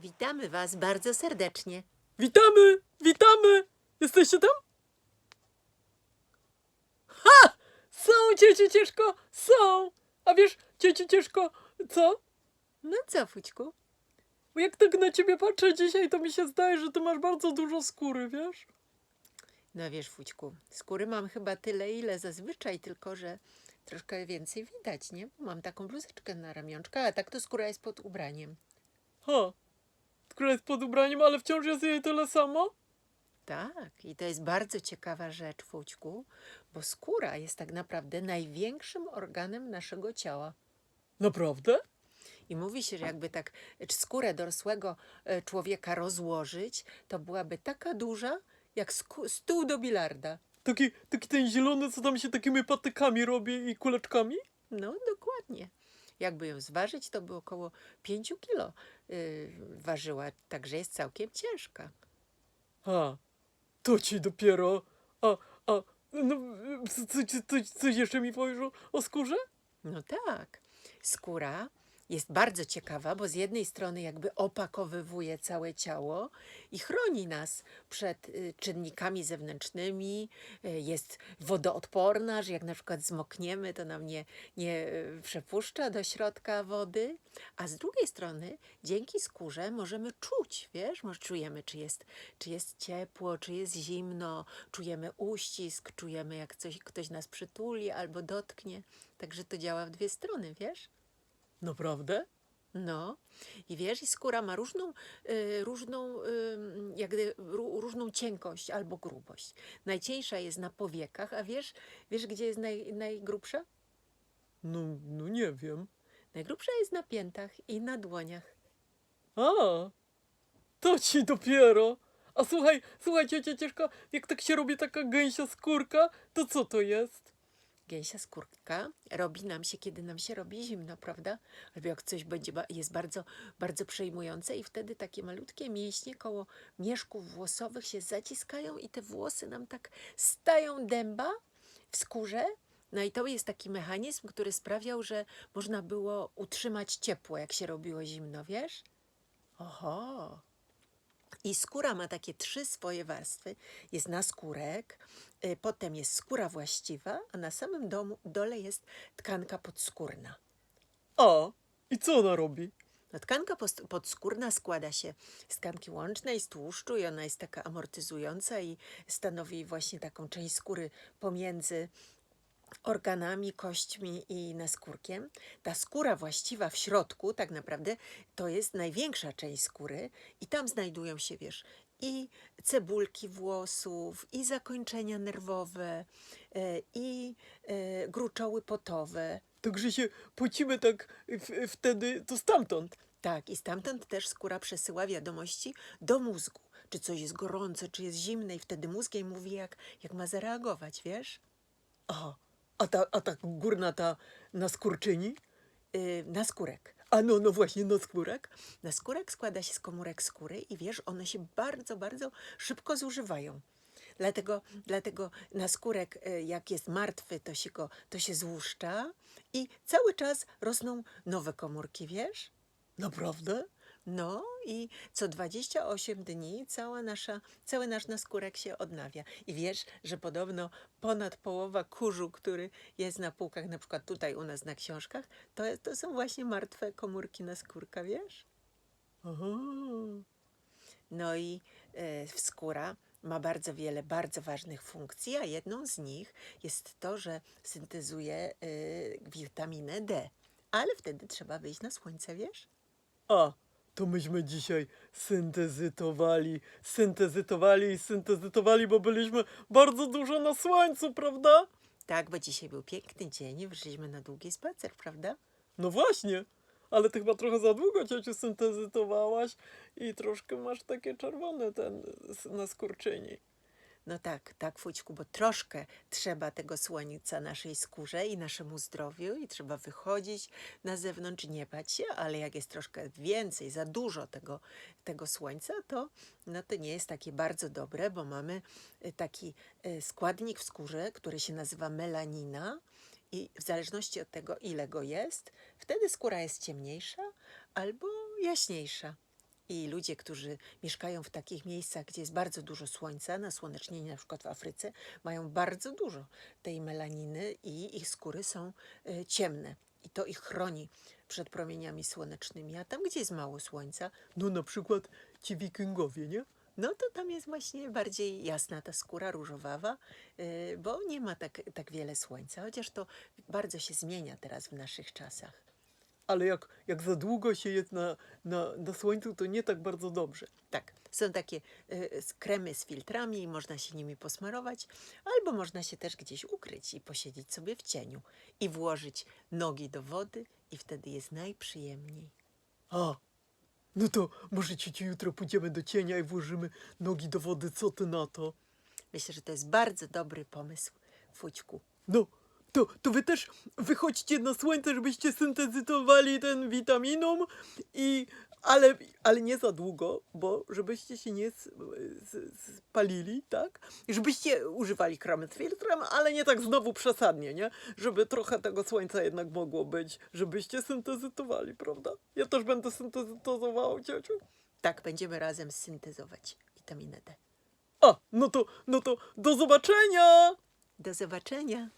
Witamy Was bardzo serdecznie. Witamy! Witamy! Jesteście tam? Ha! Są, cieci ciężko! Są! A wiesz, cieci ciężko, co? No co, Fućku? Bo jak tak na ciebie patrzę dzisiaj, to mi się zdaje, że ty masz bardzo dużo skóry, wiesz? No wiesz, Fućku, skóry mam chyba tyle, ile zazwyczaj, tylko że troszkę więcej widać, nie? Bo mam taką bluzeczkę na ramionczkach, a tak to skóra jest pod ubraniem. Ha! Skóra jest pod ubraniem, ale wciąż jest jej tyle samo? Tak, i to jest bardzo ciekawa rzecz, Fućku, bo skóra jest tak naprawdę największym organem naszego ciała. Naprawdę? I mówi się, że jakby tak skórę dorosłego e, człowieka rozłożyć, to byłaby taka duża, jak stół do bilarda. Taki, taki ten zielony, co tam się takimi patykami robi i kuleczkami? No, dokładnie. Jakby ją zważyć, to by około 5 kilo yy, ważyła, także jest całkiem ciężka. A, to ci dopiero. A, a, no, co, co, co, coś jeszcze mi powiesz o, o skórze? No tak. Skóra jest bardzo ciekawa, bo z jednej strony jakby opakowywuje całe ciało i chroni nas przed y, czynnikami zewnętrznymi, y, jest wodoodporna, że jak na przykład zmokniemy, to nam nie, nie y, przepuszcza do środka wody, a z drugiej strony dzięki skórze możemy czuć, wiesz, może czujemy, czy jest, czy jest ciepło, czy jest zimno, czujemy uścisk, czujemy jak coś, ktoś nas przytuli albo dotknie, także to działa w dwie strony, wiesz? Naprawdę? No, i wiesz, i skóra ma różną, y, różną, y, jak gdy, ró, różną cienkość albo grubość. Najcieńsza jest na powiekach, a wiesz, wiesz gdzie jest naj, najgrubsza? No, no nie wiem. Najgrubsza jest na piętach i na dłoniach. A, to ci dopiero. A słuchaj, słuchaj, ciocia Cieszka, jak tak się robi taka gęsia skórka, to co to jest? Gęsia skórka robi nam się, kiedy nam się robi zimno, prawda? Albo jak coś będzie, jest bardzo, bardzo przejmujące i wtedy takie malutkie mięśnie koło mieszków włosowych się zaciskają i te włosy nam tak stają dęba w skórze. No i to jest taki mechanizm, który sprawiał, że można było utrzymać ciepło, jak się robiło zimno, wiesz? Oho. I skóra ma takie trzy swoje warstwy. Jest naskórek, potem jest skóra właściwa, a na samym domu, dole jest tkanka podskórna. A, i co ona robi? No, tkanka podskórna składa się z tkanki łącznej, z tłuszczu i ona jest taka amortyzująca i stanowi właśnie taką część skóry pomiędzy organami, kośćmi i naskórkiem. Ta skóra właściwa w środku, tak naprawdę, to jest największa część skóry i tam znajdują się, wiesz, i cebulki włosów, i zakończenia nerwowe, e, i e, gruczoły potowe. Także się pocimy tak wtedy, to stamtąd. Tak, i stamtąd też skóra przesyła wiadomości do mózgu. Czy coś jest gorące, czy jest zimne, i wtedy mózg jej mówi, jak, jak ma zareagować, wiesz? A, a ta, a ta górna ta naskórczyni? Yy, naskórek. A no, no właśnie, naskórek. Naskórek składa się z komórek skóry i wiesz, one się bardzo, bardzo szybko zużywają. Dlatego, dlatego naskórek, y, jak jest martwy, to się, go, to się złuszcza i cały czas rosną nowe komórki, wiesz? Naprawdę? No i co 28 dni cała nasza, cały nasz naskórek się odnawia. I wiesz, że podobno ponad połowa kurzu, który jest na półkach, na przykład tutaj u nas na książkach, to, to są właśnie martwe komórki naskórka, wiesz? Aha. No i e, skóra ma bardzo wiele bardzo ważnych funkcji, a jedną z nich jest to, że syntezuje e, witaminę D. Ale wtedy trzeba wyjść na słońce, wiesz? A, to myśmy dzisiaj syntezytowali, syntezytowali i syntezytowali, bo byliśmy bardzo dużo na słońcu, prawda? Tak, bo dzisiaj był piękny dzień i wyszliśmy na długi spacer, prawda? No właśnie, ale ty chyba trochę za długo ciociu syntezytowałaś i troszkę masz takie czerwone ten na skurczyni. No tak, tak, Fućku, bo troszkę trzeba tego słońca naszej skórze i naszemu zdrowiu i trzeba wychodzić na zewnątrz, nie bać się, ale jak jest troszkę więcej, za dużo tego, tego słońca, to, no to nie jest takie bardzo dobre, bo mamy y, taki y, składnik w skórze, który się nazywa melanina i w zależności od tego, ile go jest, wtedy skóra jest ciemniejsza albo jaśniejsza. I ludzie, którzy mieszkają w takich miejscach, gdzie jest bardzo dużo słońca, nasłonecznienie na przykład w Afryce, mają bardzo dużo tej melaniny i ich skóry są e, ciemne. I to ich chroni przed promieniami słonecznymi. A tam, gdzie jest mało słońca, No na przykład ci wikingowie, nie? no to tam jest właśnie bardziej jasna ta skóra różowawa, y, bo nie ma tak, tak wiele słońca, chociaż to bardzo się zmienia teraz w naszych czasach. Ale jak, jak za długo się jest na, na, na słońcu, to nie tak bardzo dobrze. Tak, są takie y, kremy z filtrami i można się nimi posmarować, albo można się też gdzieś ukryć i posiedzieć sobie w cieniu i włożyć nogi do wody i wtedy jest najprzyjemniej. A, no to może ci jutro pójdziemy do cienia i włożymy nogi do wody. Co ty na to? Myślę, że to jest bardzo dobry pomysł, Fućku. No, to, to wy też wychodźcie na słońce, żebyście syntezytowali ten witaminą i ale, ale nie za długo, bo żebyście się nie spalili, tak? I żebyście używali kremy z filtrem, ale nie tak znowu przesadnie, nie? Żeby trochę tego słońca jednak mogło być, żebyście syntezytowali, prawda? Ja też będę syntezytował, ciociu. Tak, będziemy razem syntezować witaminę D. A, no to, no to do zobaczenia! Do zobaczenia.